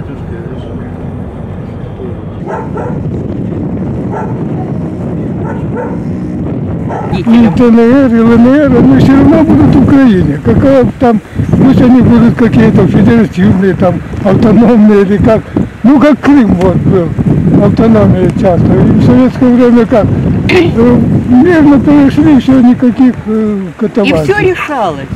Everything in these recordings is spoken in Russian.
батюшка решил. ДНР и ЛНР, они все равно будут в Украине. Какая там, пусть они будут какие-то федеративные, там, автономные или как. Ну, как Крым вот был, автономия часто. И в советское время как? Э, мирно перешли, еще никаких э, катавасий. И все решалось.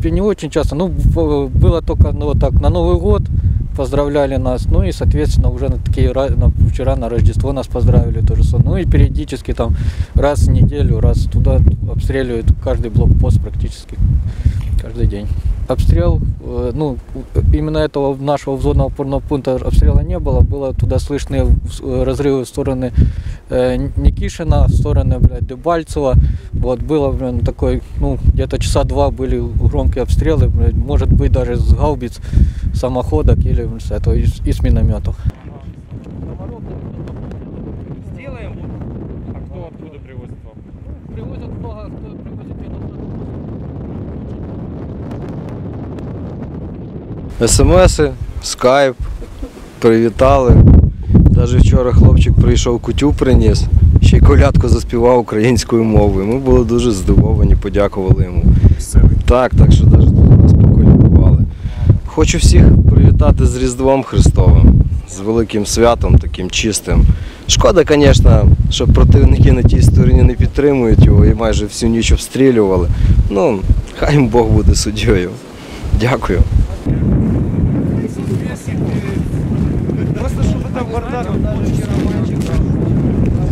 Принципе, не очень часто. Ну, в- было только ну, вот так на Новый год поздравляли нас. Ну и, соответственно, уже на такие на- вчера на Рождество нас поздравили тоже. Ну и периодически там раз в неделю, раз туда обстреливают каждый блокпост практически каждый день. Обстрел, э, ну, именно этого нашего взводного опорного пункта обстрела не было. Было туда слышны э, разрывы в стороны э, Никишина, в стороны, блядь, Дебальцева. Вот было, блин, такой, ну, где-то часа два были громкие обстрелы, блядь, может быть, даже с гаубиц, самоходок или с этого, из, из минометов. Сделаем. А кто откуда привозит вам? Привозят много, кто привозит СМСи, скайп, привітали. Навіть вчора хлопчик прийшов кутю приніс, ще й колядку заспівав українською мовою. Ми були дуже здивовані, подякували йому. Так, так що навіть нас поколядували. Хочу всіх привітати з Різдвом Христовим, з великим святом, таким чистим. Шкода, звісно, що противники на тій стороні не підтримують його і майже всю ніч обстрілювали. Ну, хай Бог буде суддєю. Дякую. бардак.